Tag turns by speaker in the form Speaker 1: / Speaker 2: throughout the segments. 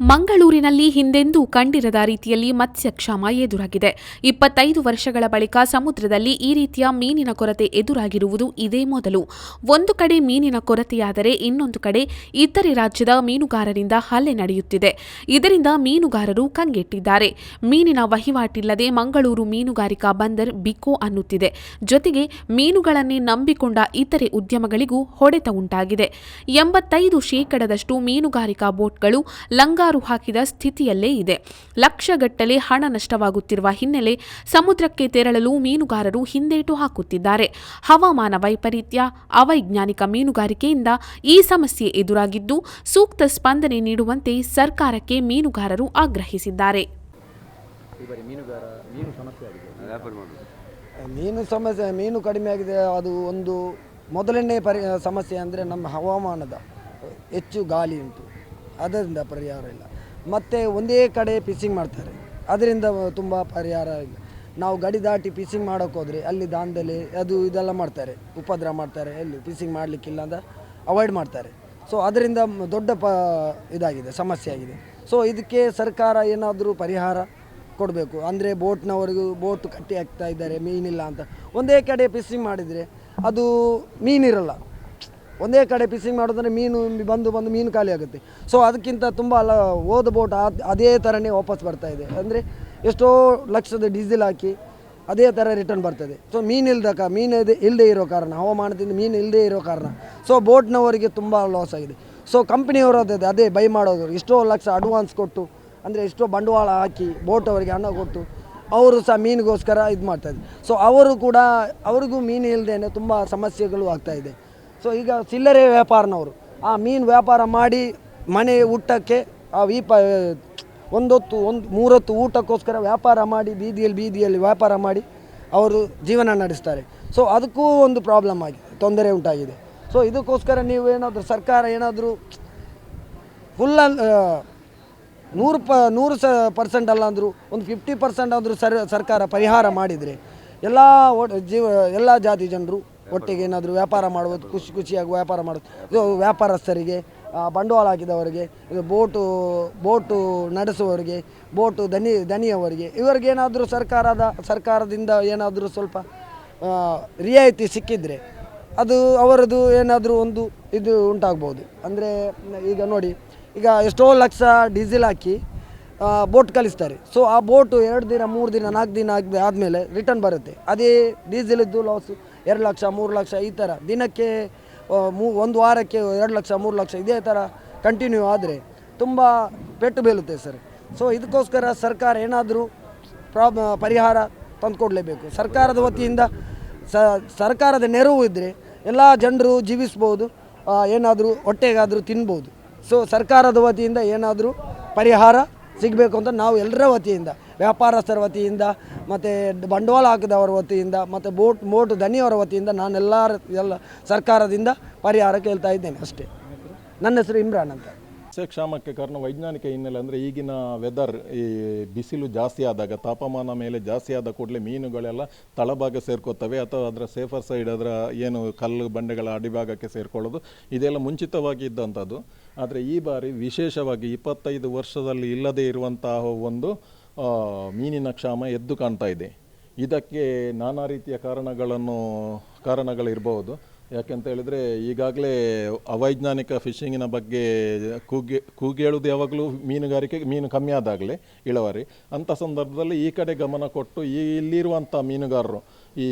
Speaker 1: ಮಂಗಳೂರಿನಲ್ಲಿ ಹಿಂದೆಂದೂ ಕಂಡಿರದ ರೀತಿಯಲ್ಲಿ ಮತ್ಸ್ಯಕ್ಷಾಮ ಎದುರಾಗಿದೆ. ಇಪ್ಪತ್ತೈದು ವರ್ಷಗಳ ಬಳಿಕ ಸಮುದ್ರದಲ್ಲಿ ಈ ರೀತಿಯ ಮೀನಿನ ಕೊರತೆ ಎದುರಾಗಿರುವುದು ಇದೇ ಮೊದಲು. ಒಂದು ಕಡೆ ಮೀನಿನ ಕೊರತೆಯಾದರೆ ಇನ್ನೊಂದು ಕಡೆ ಇತರೆ ರಾಜ್ಯದ ಮೀನುಗಾರರಿಂದ ಹಲ್ಲೆ ನಡೆಯುತ್ತಿದೆ. ಇದರಿಂದ ಮೀನುಗಾರರು ಕಂಗೆಟ್ಟಿದ್ದಾರೆ. ಮೀನಿನ ವಹಿವಾಟಿಲ್ಲದೆ ಮಂಗಳೂರು ಮೀನುಗಾರಿಕಾ ಬಂದರ್ ಬಿಕೋ ಅನ್ನುತ್ತಿದೆ. ಜೊತೆಗೆ ಮೀನುಗಳನ್ನೇ ನಂಬಿಕೊಂಡ ಇತರೆ ಉದ್ಯಮಗಳಿಗೂ ಹೊಡೆತ ಉಂಟಾಗಿದೆ. ಎಂಬತ್ತೈದು ಶೇಕಡದಷ್ಟು ಮೀನುಗಾರಿಕಾ ಬೋಟ್ಗಳು ಲಂಗಾರು ಹಾಕಿದ ಸ್ಥಿತಿಯಲ್ಲೇ ಇದೆ. ಲಕ್ಷಗಟ್ಟಲೆ ಹಣ ನಷ್ಟವಾಗುತ್ತಿರುವ ಹಿನ್ನೆಲೆ ಸಮುದ್ರಕ್ಕೆ ತೆರಳಲು ಮೀನುಗಾರರು ಹಿಂದೇಟು ಹಾಕುತ್ತಿದ್ದಾರೆ. ಹವಾಮಾನ ವೈಪರೀತ್ಯ ಅವೈಜ್ಞಾನಿಕ ಮೀನುಗಾರಿಕೆಯಿಂದ ಈ ಸಮಸ್ಯೆ ಎದುರಾಗಿದ್ದು ಸೂಕ್ತ ಸ್ಪಂದನೆ ನೀಡುವಂತೆ ಸರ್ಕಾರಕ್ಕೆ ಮೀನುಗಾರರು ಆಗ್ರಹಿಸಿದ್ದಾರೆ.
Speaker 2: ಈ ಮೀನುಗಾರ ಮೀನು ಸಮಸ್ಯೆ ಆಗಿದೆ.
Speaker 3: ವ್ಯಾಪಾರ
Speaker 4: ಮೀನು ಸಮಸ್ಯೆ ಮೀನು ಕಡಿಮೆ ಆಗಿದೆ ಅದು ಒಂದು ಮೊದಲನೇ ಪರಿ ಸಮಸ್ಯೆ ಅಂದರೆ ನಮ್ಮ ಹವಾಮಾನದ ಹೆಚ್ಚು ಗಾಳಿ ಉಂಟು. ಅದರಿಂದ ಪರಿಹಾರ ಇಲ್ಲ. ಮತ್ತು ಒಂದೇ ಕಡೆ ಪಿಸಿಂಗ್ ಮಾಡ್ತಾರೆ. ಅದರಿಂದ ತುಂಬ ಪರಿಹಾರ ಇಲ್ಲ. ನಾವು ಗಡಿ ದಾಟಿ ಪಿಸಿಂಗ್ ಮಾಡೋಕೆ ಹೋದರೆ ಅಲ್ಲಿ ದಾಂಧಲೆ ಅದು ಇದೆಲ್ಲ ಮಾಡ್ತಾರೆ. ಉಪದ್ರ ಮಾಡ್ತಾರೆ. ಎಲ್ಲಿ ಫಿಶಿಂಗ್ ಮಾಡಲಿಕ್ಕಿಲ್ಲ ಅಂತ ಅವಾಯ್ಡ್ ಮಾಡ್ತಾರೆ. ಸೊ ಅದರಿಂದ ದೊಡ್ಡ ಪ ಇದಾಗಿದೆ, ಸಮಸ್ಯೆ ಆಗಿದೆ. ಸೊ ಇದಕ್ಕೆ ಸರ್ಕಾರ ಏನಾದರೂ ಪರಿಹಾರ ಕೊಡಬೇಕು. ಅಂದರೆ ಬೋಟ್ನವರೆಗೂ ಬೋಟ್ ಕಟ್ಟಿ ಹಾಕ್ತಾ ಇದ್ದಾರೆ, ಮೀನಿಲ್ಲ ಅಂತ. ಒಂದೇ ಕಡೆ ಫಿಶಿಂಗ್ ಮಾಡಿದರೆ ಅದು ಮೀನಿರಲ್ಲ. ಒಂದೇ ಕಡೆ ಫಿಶಿಂಗ್ ಮಾಡೋದಂದ್ರೆ ಮೀನು ಬಂದು ಬಂದು ಮೀನು ಖಾಲಿ ಆಗುತ್ತೆ. ಸೊ ಅದಕ್ಕಿಂತ ತುಂಬ ಅಲ್ಲ, ಹೋದ ಬೋಟ್ ಅದೇ ಥರನೇ ವಾಪಸ್ ಬರ್ತಾ ಇದೆ. ಅಂದರೆ ಎಷ್ಟೋ ಲಕ್ಷದ ಡೀಸೆಲ್ ಹಾಕಿ ಅದೇ ಥರ ರಿಟರ್ನ್ ಬರ್ತದೆ. ಸೊ ಮೀನು ಇಲ್ದಕ ಮೀನು ಇಲ್ಲದೆ ಇರೋ ಕಾರಣ, ಹವಾಮಾನದಿಂದ ಮೀನು ಇಲ್ಲದೆ ಇರೋ ಕಾರಣ. ಸೊ ಬೋಟ್ನವರಿಗೆ ತುಂಬ ಲಾಸ್ ಆಗಿದೆ. ಸೊ ಕಂಪ್ನಿಯವರು ಅದೇ ಅದೇ ಬೈ ಮಾಡೋದು. ಎಷ್ಟೋ ಲಕ್ಷ ಅಡ್ವಾನ್ಸ್ ಕೊಟ್ಟು, ಅಂದರೆ ಎಷ್ಟೋ ಬಂಡವಾಳ ಹಾಕಿ ಬೋಟ್ ಅವರಿಗೆ ಹಣ ಕೊಟ್ಟು, ಅವರು ಸಹ ಮೀನಿಗೋಸ್ಕರ ಇದು ಮಾಡ್ತಾಯಿದ್ರು ಸೊ ಅವರು ಕೂಡ, ಅವ್ರಿಗೂ ಮೀನು ಇಲ್ಲದೇ ತುಂಬ ಸಮಸ್ಯೆಗಳು ಆಗ್ತಾಯಿದೆ ಸೊ ಈಗ ಚಿಲ್ಲರೆ ವ್ಯಾಪಾರನವರು. ಆ ಮೀನು ವ್ಯಾಪಾರ ಮಾಡಿ ಮನೆ ಊಟಕ್ಕೆ ಆ ವೀಪ ಒಂದೊತ್ತು, ಒಂದು, ಮೂರೊತ್ತು ಊಟಕ್ಕೋಸ್ಕರ ವ್ಯಾಪಾರ ಮಾಡಿ, ಬೀದಿಯಲ್ಲಿ ಬೀದಿಯಲ್ಲಿ ವ್ಯಾಪಾರ ಮಾಡಿ ಅವರು ಜೀವನ ನಡೆಸ್ತಾರೆ. ಸೊ ಅದಕ್ಕೂ ಒಂದು ಪ್ರಾಬ್ಲಮ್ ಆಗಿದೆ ತೊಂದರೆ ಉಂಟಾಗಿದೆ. ಸೊ ಇದಕ್ಕೋಸ್ಕರ ನೀವು ಏನಾದರೂ ಸರ್ಕಾರ ಏನಾದರೂ ಫುಲ್ಲ ನೂರು ಪ, ನೂರು ಸ ಪರ್ಸೆಂಟ್ ಅಲ್ಲ ಅಂದರೂ ಒಂದು ಫಿಫ್ಟಿ ಪರ್ಸೆಂಟ್ ಆದರೂ ಸರ್, ಸರ್ಕಾರ ಪರಿಹಾರ ಮಾಡಿದರೆ, ಎಲ್ಲ ಜೀವ, ಎಲ್ಲ ಜಾತಿ ಜನರು ಒಟ್ಟಿಗೆ ಏನಾದರೂ ವ್ಯಾಪಾರ ಮಾಡ್ಬೋದು ಖುಷಿ ಖುಷಿಯಾಗಿ ವ್ಯಾಪಾರ ಮಾಡೋದು ವ್ಯಾಪಾರಸ್ಥರಿಗೆ ಬಂಡವಾಳ ಹಾಕಿದವರಿಗೆ, ಇದು ಬೋಟು ಬೋಟು ನಡೆಸುವವರಿಗೆ, ಬೋಟು ದನಿ, ದನಿಯವರಿಗೆ ಇವರಿಗೇನಾದರೂ ಸರ್ಕಾರದ, ಸರ್ಕಾರದಿಂದ ಏನಾದರೂ ಸ್ವಲ್ಪ ರಿಯಾಯಿತಿ ಸಿಕ್ಕಿದರೆ ಅದು ಅವರದು ಏನಾದರೂ ಒಂದು ಇದು ಉಂಟಾಗ್ಬೋದು. ಅಂದರೆ, ಈಗ ನೋಡಿ, ಈಗ ಎಷ್ಟೋ ಲಕ್ಷ ಡೀಸೆಲ್ ಹಾಕಿ ಬೋಟ್ ಕಳಿಸ್ತಾರೆ. ಸೊ ಆ ಬೋಟು ಎರಡು ದಿನ, ಮೂರು ದಿನ, ನಾಲ್ಕು ದಿನ ಆದಮೇಲೆ ರಿಟರ್ನ್ ಬರುತ್ತೆ. ಅದೇ ಡೀಸೆಲಿದ್ದು ಲಾಸು ಎರಡು ಲಕ್ಷ, ಮೂರು ಲಕ್ಷ, ಈ ಥರ. ದಿನಕ್ಕೆ ಮೂ, ಒಂದು ವಾರಕ್ಕೆ ಎರಡು ಲಕ್ಷ, ಮೂರು ಲಕ್ಷ, ಇದೇ ಥರ ಕಂಟಿನ್ಯೂ ಆದರೆ ತುಂಬ ಪೆಟ್ಟು ಬೀಳುತ್ತೆ ಸರ್. ಸೊ ಇದಕ್ಕೋಸ್ಕರ ಸರ್ಕಾರ ಏನಾದರೂ ಪ್ರಾಬ್, ಪರಿಹಾರ ತಂದುಕೊಡ್ಲೇಬೇಕು. ಸರ್ಕಾರದ ವತಿಯಿಂದ ಸರ್ಕಾರದ ನೆರವು ಇದ್ದರೆ ಎಲ್ಲ ಜನರು ಜೀವಿಸ್ಬೋದು ಏನಾದರೂ ಹೊಟ್ಟೆಗಾದರೂ ತಿನ್ಬೋದು. ಸೊ ಸರ್ಕಾರದ ವತಿಯಿಂದ ಏನಾದರೂ ಪರಿಹಾರ ಸಿಗಬೇಕು ಅಂತ ನಾವು ಎಲ್ಲರ ವತಿಯಿಂದ, ವ್ಯಾಪಾರಸ್ಥರ ವತಿಯಿಂದ ಮತ್ತು ಬಂಡವಾಳ ಹಾಕಿದವರ ವತಿಯಿಂದ, ಮತ್ತು ಬೋಟ್ ಮೋಟ್ ದನಿಯವರ ವತಿಯಿಂದ ನಾನೆಲ್ಲ ಎಲ್ಲ ಸರ್ಕಾರದಿಂದ ಪರಿಹಾರ ಕೇಳ್ತಾ ಇದ್ದೇನೆ ಅಷ್ಟೇ. ನನ್ನ ಹೆಸರು ಇಮ್ರಾನ್ ಅಂತ.
Speaker 5: ಕ್ಷಾಮಕ್ಕೆ ಕಾರಣ ವೈಜ್ಞಾನಿಕ ಹಿನ್ನೆಲೆ ಅಂದರೆ ಈಗಿನ ವೆದರ್ ಈ ಬಿಸಿಲು ಜಾಸ್ತಿ ಆದಾಗ, ತಾಪಮಾನ ಮೇಲೆ ಜಾಸ್ತಿ ಆದ ಕೂಡಲೇ ಮೀನುಗಳೆಲ್ಲ ತಳಭಾಗ ಸೇರ್ಕೋತವೆ, ಅಥವಾ ಅದರ ಸೇಫರ್ ಸೈಡ್ ಅದರ ಏನು ಕಲ್ಲು ಬಂಡೆಗಳ ಅಡಿಭಾಗಕ್ಕೆ ಸೇರ್ಕೊಳ್ಳೋದು, ಇದೆಲ್ಲ ಮುಂಚಿತವಾಗಿ ಇದ್ದಂಥದ್ದು ಆದರೆ ಈ ಬಾರಿ ವಿಶೇಷವಾಗಿ ಇಪ್ಪತ್ತೈದು ವರ್ಷದಲ್ಲಿ ಇಲ್ಲದೇ ಇರುವಂತಹ ಒಂದು ಮೀನಿನ ಕ್ಷಾಮ ಎದ್ದು ಕಾಣ್ತಾ ಇದೆ. ಇದಕ್ಕೆ ನಾನಾ ರೀತಿಯ ಕಾರಣಗಳನ್ನು ಕಾರಣಗಳಿರಬಹುದು ಯಾಕೆಂತ ಹೇಳಿದರೆ, ಈಗಾಗಲೇ ಅವೈಜ್ಞಾನಿಕ ಫಿಶಿಂಗಿನ ಬಗ್ಗೆ ಕೂಗಿ ಕೂಗೇಳುವುದು ಯಾವಾಗಲೂ ಮೀನುಗಾರಿಕೆ, ಮೀನು ಕಮ್ಮಿ ಆದಾಗಲೇ ಇಳವರಿ. ಅಂಥ ಸಂದರ್ಭದಲ್ಲಿ ಈ ಕಡೆ ಗಮನ ಕೊಟ್ಟು ಈ ಇಲ್ಲಿರುವಂಥ ಮೀನುಗಾರರು, ಈ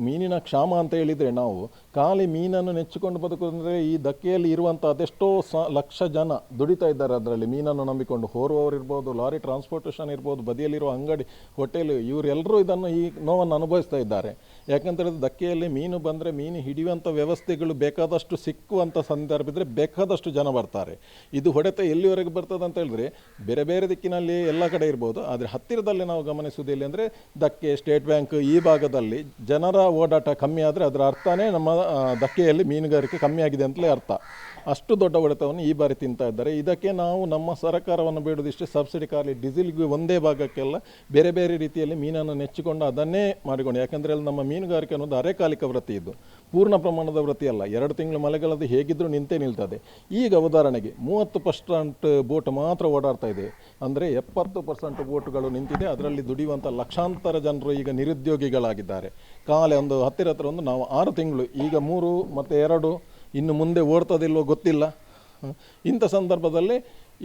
Speaker 5: ಮೀನಿನ ಕ್ಷಾಮ ಅಂತ ಹೇಳಿದರೆ ನಾವು ಖಾಲಿ ಮೀನನ್ನು ನೆಚ್ಚಿಕೊಂಡು ಬದುಕುವುದಂದರೆ ಈ ದಕ್ಕೆಯಲ್ಲಿ ಇರುವಂಥ ಅದೆಷ್ಟೋ ಸ ಲಕ್ಷ ಜನ ದುಡಿತಾ ಇದ್ದಾರೆ ಅದರಲ್ಲಿ. ಮೀನನ್ನು ನಂಬಿಕೊಂಡು ಹೋರುವವರು ಇರ್ಬೋದು, ಲಾರಿ ಟ್ರಾನ್ಸ್ಪೋರ್ಟೇಷನ್ ಇರ್ಬೋದು, ಬದಿಯಲ್ಲಿರುವ ಅಂಗಡಿ ಹೋಟೆಲ್ ಇವರೆಲ್ಲರೂ ಇದನ್ನು ಈ ನೋವನ್ನು ಅನುಭವಿಸ್ತಾ ಇದ್ದಾರೆ. ಯಾಕಂತ ಹೇಳಿದ್ರೆ ದಕ್ಕೆಯಲ್ಲಿ ಮೀನು ಬಂದರೆ ಮೀನು ಹಿಡಿಯುವಂಥ ವ್ಯವಸ್ಥೆಗಳು ಬೇಕಾದಷ್ಟು ಸಿಕ್ಕುವಂಥ ಸಂದರ್ಭ ಇದ್ದರೆ ಬೇಕಾದಷ್ಟು ಜನ ಬರ್ತಾರೆ. ಇದು ಹೊಡೆತ ಎಲ್ಲಿವರೆಗೆ ಬರ್ತದೆ ಅಂತ ಹೇಳಿದ್ರೆ ಬೇರೆ ಬೇರೆ ದಿಕ್ಕಿನಲ್ಲಿ ಎಲ್ಲ ಕಡೆ ಇರ್ಬೋದು, ಆದರೆ ಹತ್ತಿರದಲ್ಲಿ ನಾವು ಗಮನಿಸುವುದಿಲ್ಲ ಅಂದರೆ ದಕ್ಕೆ ಸ್ಟೇಟ್ ಬ್ಯಾಂಕ್ ಈ ಭಾಗದಲ್ಲಿ ಜನರ ಓಡಾಟ ಕಮ್ಮಿ ಆದರೆ ಅದರ ಅರ್ಥನೇ ನಮ್ಮ ದಕ್ಕೆಯಲ್ಲಿ ಮೀನುಗಾರಿಕೆ ಕಮ್ಮಿ ಆಗಿದೆ ಅಂತಲೇ ಅರ್ಥ. ಅಷ್ಟು ದೊಡ್ಡ ಹೊಡೆತವನ್ನು ಈ ಬಾರಿ ತಿಂತಾ ಇದ್ದಾರೆ. ಇದಕ್ಕೆ ನಾವು ನಮ್ಮ ಸರ್ಕಾರವನ್ನು ಬೇಡದಿಷ್ಟೇ ಸಬ್ಸಿಡಿ ಖಾಲಿ ಡೀಸೆಲ್ಗೆ ಒಂದೇ ಭಾಗಕ್ಕೆಲ್ಲ ಬೇರೆ ಬೇರೆ ರೀತಿಯಲ್ಲಿ ಮೀನನ್ನು ನೆಚ್ಚಿಕೊಂಡು ಅದನ್ನೇ ಮಾಡಿಕೊಂಡು, ಯಾಕಂದರೆ ಅಲ್ಲಿ ನಮ್ಮ ಮೀನುಗಾರಿಕೆ ಅನ್ನೋದು ಅರೆಕಾಲಿಕ ವೃತ್ತಿ ಇದು. ಪೂರ್ಣ ಪ್ರಮಾಣದ ವೃತ್ತಿ ಅಲ್ಲ. ಎರಡು ತಿಂಗಳು ಮಳೆಗಾಲದ್ದು ಹೇಗಿದ್ದರೂ ನಿಂತೇ ನಿಲ್ತದೆ. ಈಗ ಉದಾಹರಣೆಗೆ ಮೂವತ್ತು ಪರ್ಸೆಂಟ್ ಬೋಟ್ ಮಾತ್ರ ಓಡಾಡ್ತಾ ಇದೆ. ಅಂದರೆ ಎಪ್ಪತ್ತು ಪರ್ಸೆಂಟ್ ಬೋಟ್ಗಳು ನಿಂತಿದೆ. ಅದರಲ್ಲಿ ದುಡಿಯುವಂಥ ಲಕ್ಷಾಂತರ ಜನರು ಈಗ ನಿರುದ್ಯೋಗಿಗಳಾಗಿದ್ದಾರೆ. ಕಾಲೇ ಒಂದು ಹತ್ತಿರ ಹತ್ತಿರ ಒಂದು ನಾವು ಆರು ತಿಂಗಳು, ಈಗ ಮೂರು, ಮತ್ತು ಎರಡು ಇನ್ನು ಮುಂದೆ ಓಡ್ತದಿಲ್ವೋ ಗೊತ್ತಿಲ್ಲ. ಇಂಥ ಸಂದರ್ಭದಲ್ಲಿ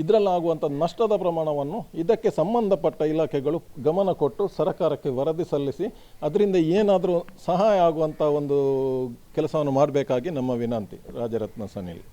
Speaker 5: ಇದರಲ್ಲಾಗುವಂಥ ನಷ್ಟದ ಪ್ರಮಾಣವನ್ನು ಇದಕ್ಕೆ ಸಂಬಂಧಪಟ್ಟ ಇಲಾಖೆಗಳು ಗಮನ ಕೊಟ್ಟು ಸರ್ಕಾರಕ್ಕೆ ವರದಿ ಸಲ್ಲಿಸಿ ಅದರಿಂದ ಏನಾದರೂ ಸಹಾಯ ಆಗುವಂಥ ಒಂದು ಕೆಲಸವನ್ನು ಮಾಡಬೇಕಾಗಿ ನಮ್ಮ ವಿನಂತಿ. ರಾಜರತ್ನ ಸನಿಲ್.